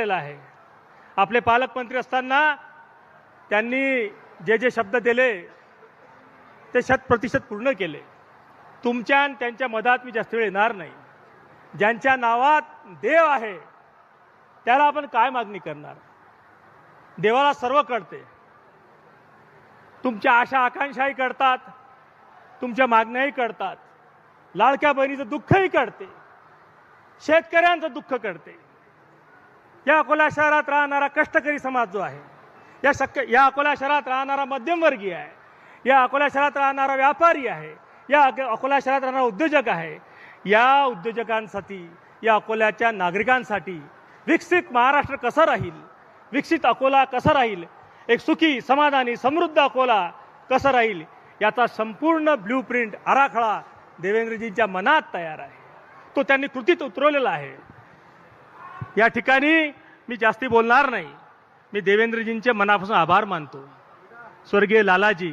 झालेला आहे. आपले पालकमंत्री असताना त्यांनी जे जे शब्द दिले ते शत प्रतिशत पूर्ण केले. तुमच्या आणि त्यांच्या मधात मी जास्त वेळ येणार नाही. ज्यांच्या नावात देव आहे त्याला आपण काय मागणी करणार? देवाला सर्व कळते. तुमच्या आशा आकांक्षाही कळतात तुमच्या मागण्याही कळतात. लाडक्या बहिणीचं दुःखही कळते. शेतकऱ्यांचं दुःख कळते. या अकोला शहरात राहणारा कष्टकरी समाज जो आहे या शक्य या अकोला शहरात राहणारा मध्यमवर्गीय आहे या अकोला शहरात राहणारा व्यापारी आहे या अकोला शहरात राहणारा उद्योजक आहे या उद्योजकांसाठी या अकोल्याच्या नागरिकांसाठी विकसित महाराष्ट्र कसं राहील विकसित अकोला कसं राहील एक सुखी समाधानी समृद्ध अकोला कसं राहील याचा संपूर्ण ब्ल्यूप्रिंट आराखडा देवेंद्रजींच्या मनात तयार आहे. तो त्यांनी कृतीत उतरवलेला आहे. या ठिकाणी मी जास्ती बोलणार नाही. मी देवेंद्रजींचे मनापासून आभार मानतो. स्वर्गीय लालाजी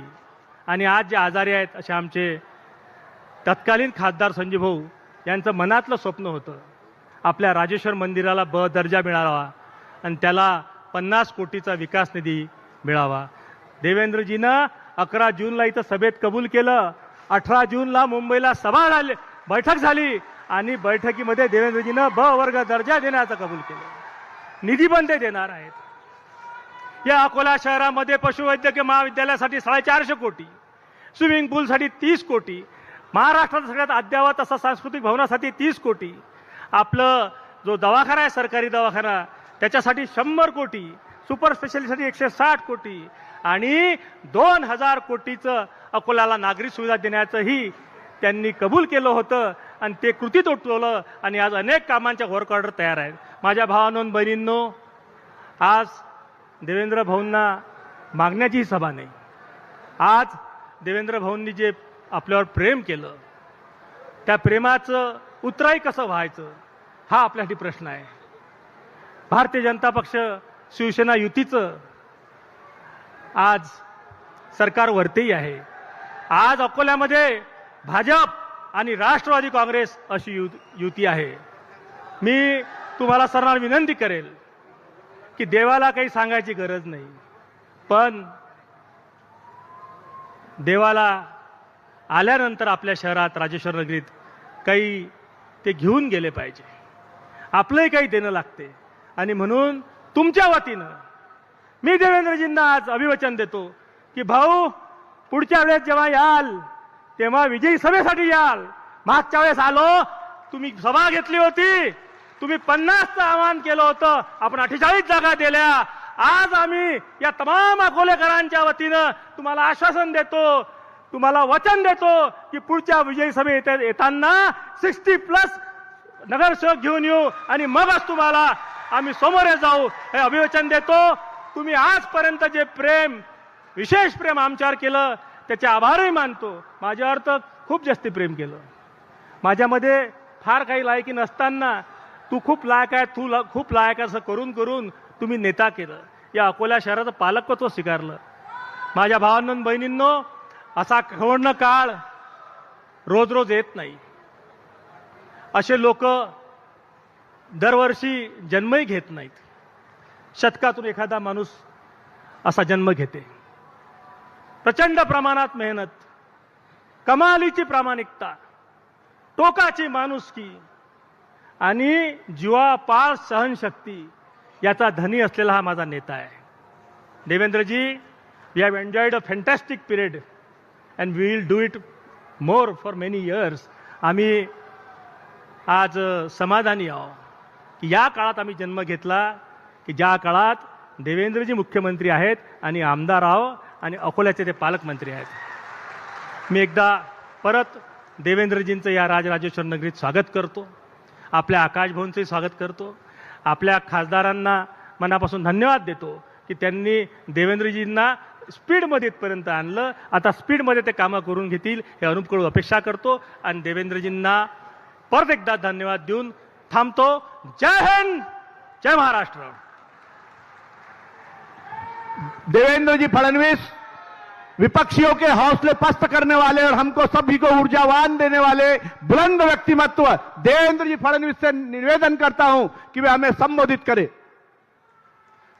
आणि आज जे आजारी आहेत असे आमचे तत्कालीन खासदार संजीव भाऊ यांचं मनातलं स्वप्न होतं. आपल्या राजेश्वर मंदिराला ब दर्जा मिळावा आणि त्याला पन्नास कोटीचा विकास निधी मिळावा. देवेंद्रजीनं अकरा जूनला इथं सभेत कबूल केलं. अठरा जूनला मुंबईला सभा झाली बैठक झाली. आणि बैठकीमध्ये देवेंद्रजीनं ब वर्ग दर्जा देण्याचं कबूल केलं. निधी पण ते देणार आहेत. या अकोला शहरामध्ये पशुवैद्यकीय महाविद्यालयासाठी साडेचारशे कोटी स्विमिंग पूलसाठी तीस कोटी महाराष्ट्रात सगळ्यात अद्यावत असा सांस्कृतिक भवनासाठी तीस कोटी आपलं जो दवाखाना आहे सरकारी दवाखाना त्याच्यासाठी शंभर कोटी सुपर स्पेशालिटीसाठी एकशे साठ कोटी आणि दोन हजार कोटीचं अकोल्याला नागरी सुविधा देण्याचंही त्यांनी कबूल केलं होतं. आणि ते कृतीत उठवलं आणि आज अनेक कामांच्या वर्क ऑर्डर तयार आहेत. माझ्या भावांनो बहिणींनो आज देवेंद्र भाऊंना मागण्याचीही सभा नाही. आज देवेंद्र भाऊंनी जे आपल्यावर प्रेम केलं त्या प्रेमाचं उतराई कसं व्हायचं हा आपल्यासाठी प्रश्न आहे. भारतीय जनता पक्ष शिवसेना युतीचं आज सरकार वरतेही आहे. आज अकोल्यामध्ये भाजप आणि राष्ट्रवादी काँग्रेस अशी यु युती आहे. मी तुम्हाला सर्वांना विनंती करेल की देवाला काही सांगायची गरज नाही. पण देवाला आल्यानंतर आपल्या शहरात राजेश्वर नगरीत काही ते घेऊन गेले पाहिजे. आपलंही काही देणं लागते. आणि म्हणून तुमच्या वतीनं मी देवेंद्रजींना आज अभिवचन देतो की भाऊ पुढच्या वेळेस जेव्हा याल तेव्हा विजयी सभेसाठी याल. मागच्या वेळेस आलो तुम्ही सभा घेतली होती. तुम्ही पन्नासचं आवाहन केलं होतं. आपण अठ्ठेचाळीस जागा दिल्या. आज आम्ही या तमाम अकोलेकरांच्या वतीनं तुम्हाला आश्वासन देतो तुम्हाला वचन देतो की पुढच्या विजयी सभेत येताना सिक्स्टी प्लस नगरसेवक घेऊन येऊ आणि मगच तुम्हाला आम्ही समोर जाऊ हे अभिवचन देतो. तुम्ही आजपर्यंत जे प्रेम विशेष प्रेम आमच्यावर केलं त्याचे आभारही मानतो. माझ्यावर तर खूप जास्ती प्रेम केलं. माझ्यामध्ये फार काही लायकी नसताना तू खूप लायक आहे तू ला- खूप लायक असं करून करून तुम्ही नेता केलं. या अकोला शहराचं पालकत्व स्वीकारलं. माझ्या भावांनो बहिणींनो असा खवणं काळ रोज रोज येत नाही. असे लोक दरवर्षी जन्मही घेत नाहीत. शतकातून एखादा माणूस असा जन्म घेते. प्रचंड प्रमाणात मेहनत कमालीची प्रामाणिकता टोकाची माणुसकी आणि जीवापार सहनशक्ती याचा धनी असलेला हा माझा नेता आहे. देवेंद्रजी we have enjoyed a fantastic period and we will do it more for many years आम्ही आज समाधानी आहो की या काळात आम्ही जन्म घेतला की ज्या काळात देवेंद्रजी मुख्यमंत्री आहेत आणि आमदार आहो आणि अकोल्याचे ते पालकमंत्री आहेत. मी एकदा परत देवेंद्रजींचं या राजराजेश्वर नगरीत स्वागत करतो. आपल्या आकाशभवनचंही स्वागत करतो. आपल्या खासदारांना मनापासून धन्यवाद देतो की त्यांनी देवेंद्रजींना स्पीडमध्ये इथपर्यंत आणलं. आता स्पीडमध्ये ते कामं करून घेतील हे अनुपकडून अपेक्षा करतो. आणि देवेंद्रजींना परत एकदा धन्यवाद देऊन थांबतो. जय हिंद जय महाराष्ट्र. देवेंद्र जी फडणवीस विपक्षियों के हौसले पस्त करने वाले और हमको सभी को ऊर्जावान देने वाले बुलंद व्यक्तिमत्व देवेंद्र जी फडणवीस से निवेदन करता हूँ कि वे हमें संबोधित करें।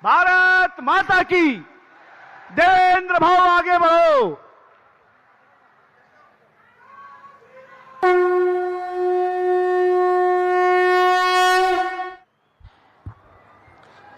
भारत माता की देवेंद्र भाव आगे बढ़ो।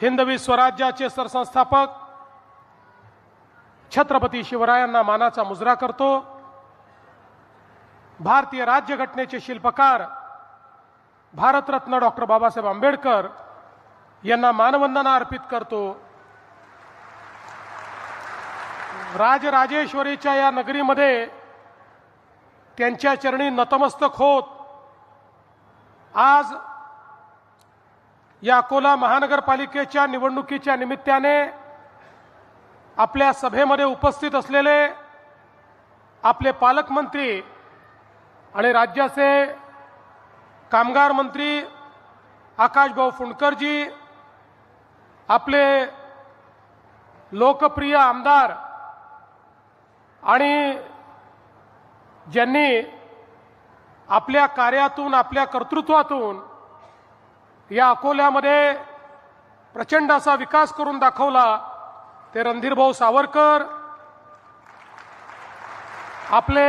हिंदवी स्वराज्याचे सरसंस्थापक छत्रपती शिवरायांना मानाचा मुजरा करतो. भारतीय राज्यघटनेचे शिल्पकार भारतरत्न डॉक्टर बाबासाहेब आंबेडकर यांना मानवंदना अर्पित करतो. राजराजेश्वरीच्या या नगरीमध्ये त्यांच्या चरणी नतमस्तक होत. आज या अकोला महानगरपालिकेच्या निवडणुकीच्या निमित्ताने आपल्या सभेमध्ये उपस्थित असलेले आपले पालकमंत्री आणि राज्याचे कामगार मंत्री आकाशभाऊ फुंडकरजी आपले लोकप्रिय आमदार आणि ज्यांनी आपल्या कार्यातून आपल्या कर्तृत्वातून या अकोल्यामध्ये प्रचंड असा विकास करून दाखवला ते रणधीरभाऊ सावरकर आपले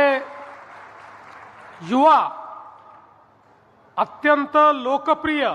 युवा अत्यंत लोकप्रिय